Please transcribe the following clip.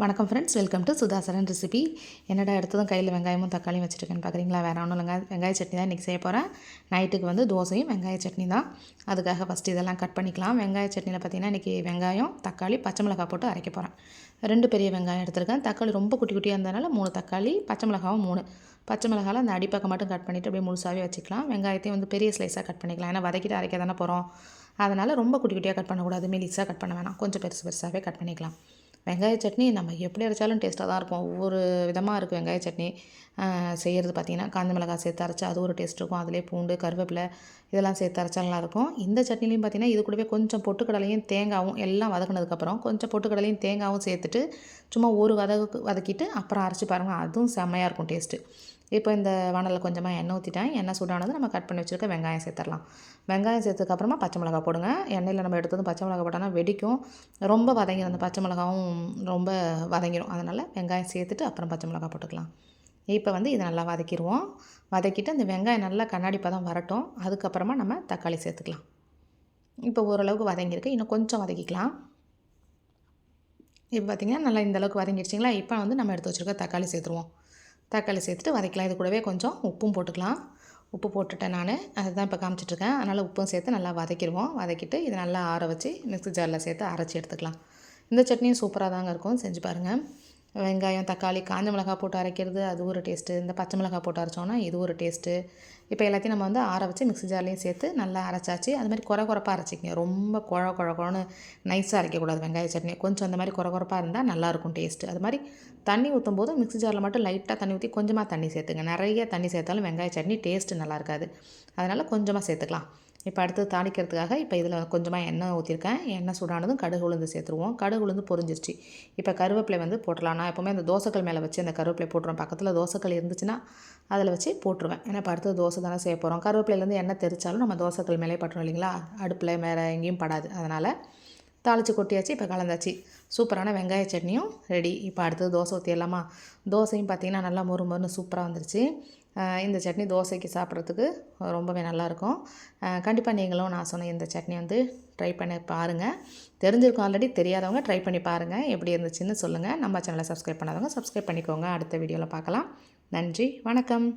வணக்கம் friends welcome to Sudhasaran recipe என்னடா எடுத்ததும் கையில் வெங்காயமும் தக்காளியும் வச்சுருக்கேன்னு பார்க்குறீங்களா வேறு ஒன்றும் இல்லைங்க. வெங்காய சட்னி தான் இன்றைக்கி செய்ய போகிறேன் நைட்டுக்கு வந்து தோசையும் வெங்காய சட்னி தான். அதுக்காக ஃபஸ்ட்டு இதெல்லாம் கட் பண்ணிக்கலாம். வெங்காய சட்னியில் பார்த்திங்கன்னா இன்றைக்கி வெங்காயம் தக்காளி பச்சை மிளகாய் போட்டு அரைக்க போகிறேன் ரெண்டு பெரிய வெங்காயம் எடுத்திருக்கேன். தக்காளி ரொம்ப குட்டி குட்டியாக இருந்ததுனால மூணு தக்காளி பச்சை மிளகாவும் மூணு. பச்சை மிளகாவில் அந்த அடிப்பக்கம் மட்டும் கட் பண்ணிவிட்டு அப்படியே முழுசாகவே வச்சுக்கலாம். வெங்காயத்தையும் வந்து பெரிய ஸ்லைஸாக கட் பண்ணிக்கலாம். ஏன்னா வதக்கிட்டு அரைக்க தானே போகிறோம் அதனால் ரொம்ப குட்டி குட்டியாக கட் பண்ணக்கூடாது. மெலிஸாக கட் பண்ண வேணாம். கொஞ்சம் பெருசு பெருசாகவே கட் பண்ணிக்கலாம். வெங்காய சட்னி நம்ம எப்படி அரைச்சாலும் டேஸ்ட்டாக தான் இருக்கும். ஒவ்வொரு விதமாக இருக்குது வெங்காய சட்னி. செய்கிறது பார்த்திங்கன்னா காஞ்ச மிளகாய் சேர்த்து அரைச்சா அது ஒரு டேஸ்ட் இருக்கும். அதிலே பூண்டு கருவேப்பிலை இதெல்லாம் சேர்த்து அரைச்சா நல்லாயிருக்கும் இந்த சட்னிலையும் பார்த்திங்கன்னா இது கூடவே கொஞ்சம் பொட்டுக்கடலையும் தேங்காவும் எல்லாம் வதக்குனதுக்கப்புறம் கொஞ்சம் பொட்டுக்கடலையும் தேங்காவும் சேர்த்துட்டு சும்மா ஒரு வதக்கு வதக்கிட்டு அப்புறம் அரைச்சி பாருங்கள் அதுவும் செம்மையாக இருக்கும் டேஸ்ட்டு இப்போ இந்த வானலில் கொஞ்சமாக எண்ணெய் ஊற்றிட்டேன். எண்ணெய் சூடானது நம்ம கட் பண்ணி வச்சுருக்க வெங்காயம் சேர்த்துடலாம். வெங்காயம் சேர்த்ததுக்கப்புறமா பச்சை மிளகா போடுங்க. எண்ணெயில் நம்ம எடுத்ததும் பச்சை மிளகா போட்டோம்னா வெடிக்கும். ரொம்ப வதங்கிடும். அந்த பச்சை மிளகாவும் ரொம்ப வதங்கிடும். அதனால் வெங்காயம் சேர்த்துட்டு அப்புறம் பச்சை மிளகா போட்டுக்கலாம். இப்போ வந்து இதை நல்லா வதக்கிடுவோம். வதக்கிட்டு அந்த வெங்காயம் நல்லா கண்ணாடி பதம் வரட்டும். அதுக்கப்புறமா நம்ம தக்காளி சேர்த்துக்கலாம். இப்போ ஓரளவுக்கு வதங்கியிருக்கு. இன்னும் கொஞ்சம் வதக்கிக்கலாம். இப்போ பார்த்திங்கன்னா நல்லா இந்தளவுக்கு வதங்கிடுச்சிங்களா? இப்போ வந்து நம்ம எடுத்து வச்சுருக்க தக்காளி சேர்த்துருவோம். தக்காளி சேர்த்துட்டு வதக்கலாம் இது கூடவே கொஞ்சம் உப்பும் போட்டுக்கலாம். உப்பு போட்டுட்டேன் நான். அதுதான் இப்போ காமிச்சிட்ருக்கேன். அதனால் உப்பும் சேர்த்து நல்லா வதக்கிடுவோம். வதக்கிட்டு இதை நல்லா ஆற வச்சு மிக்ஸி ஜாரில் சேர்த்து அரைச்சி எடுத்துக்கலாம். இந்த சட்னியும் சூப்பராக தாங்க இருக்கும். செஞ்சு பாருங்கள் வெங்காயம் தக்காளி காஞ்ச மிளகா போட்டு அரைக்கிறது அது ஒரு டேஸ்ட்டு இந்த பச்சை மிளகா போட்டு அரைச்சோன்னா இது ஒரு டேஸ்ட்டு இப்போ எல்லாத்தையும் நம்ம வந்து ஆற வச்சு மிக்ஸி ஜார்லேயும் சேர்த்து நல்லா அரைச்சாச்சு. அது மாதிரி குறை குறப்பாக அரைச்சிக்கங்க. ரொம்ப குழ குழ குழன்னு நைஸாக அரைக்கக்கூடாது வெங்காய சட்னி. கொஞ்சம் அந்த மாதிரி குறை குறப்பாக இருந்தால் நல்லாயிருக்கும் டேஸ்ட்டு அது மாதிரி தண்ணி ஊற்றும் போது மிக்ஸி ஜாரில் மட்டும் லைட்டாக தண்ணி ஊற்றி கொஞ்சமாக தண்ணி சேர்த்துங்க. நிறைய தண்ணி சேர்த்தாலும் வெங்காய சட்னி டேஸ்ட்டு நல்லா இருக்காது. அதனால் கொஞ்சமாக சேர்த்துக்கலாம். இப்போ அடுத்து தாளிக்கிறதுக்காக இப்போ இதில் கொஞ்சமாக எண்ணெய் ஊற்றிருக்கேன். எண்ணெய் சூடானதும் கடுகு உளுந்து சேர்த்துருவோம். கடுகு உளுந்து பொரிஞ்சிருச்சு. இப்போ கருவேப்பிலை வந்து போட்டலாம் நான் எப்போவுமே அந்த தோசைக்கல் மேலே வச்சு அந்த கருவேப்பிலை போட்டுருவேன். பக்கத்தில் தோசைக்கல் இருந்துச்சுன்னா அதில் வச்சு போட்டுருவேன். ஏன்னா இப்போ அடுத்து தோசை தானே செய்ய போகிறோம். கருவேப்பிலேருந்து எண்ணெய் தெரிச்சாலும் நம்ம தோசைக்கல் மேலே பட்டுரும் இல்லைங்களா? அடுப்பில் மேலே எங்கேயும் படாது. அதனால் தாளித்து கொட்டியாச்சு. இப்போ கலந்தாச்சு. சூப்பரான வெங்காய சட்னியும் ரெடி. இப்போ அடுத்தது தோசை ஊற்றிடலாமா? தோசையும் பார்த்திங்கன்னா நல்லா மொறு மொறுன்னு சூப்பராக வந்துருச்சு. இந்த சட்னி தோசைக்கு சாப்பிட்றதுக்கு ரொம்பவே நல்லாயிருக்கும். கண்டிப்பாக நீங்களும் நான் சொன்ன இந்த சட்னி வந்து ட்ரை பண்ணி பாருங்கள் தெரிஞ்சிருக்கும் ஆல்ரெடி தெரியாதவங்க ட்ரை பண்ணி பாருங்கள் எப்படி இருந்துச்சுன்னு சொல்லுங்கள் நம்ம சேனலை சப்ஸ்கிரைப் பண்ணாதவங்க சப்ஸ்கிரைப் பண்ணிக்கோங்க. அடுத்த வீடியோவில் பார்க்கலாம். நன்றி வணக்கம்.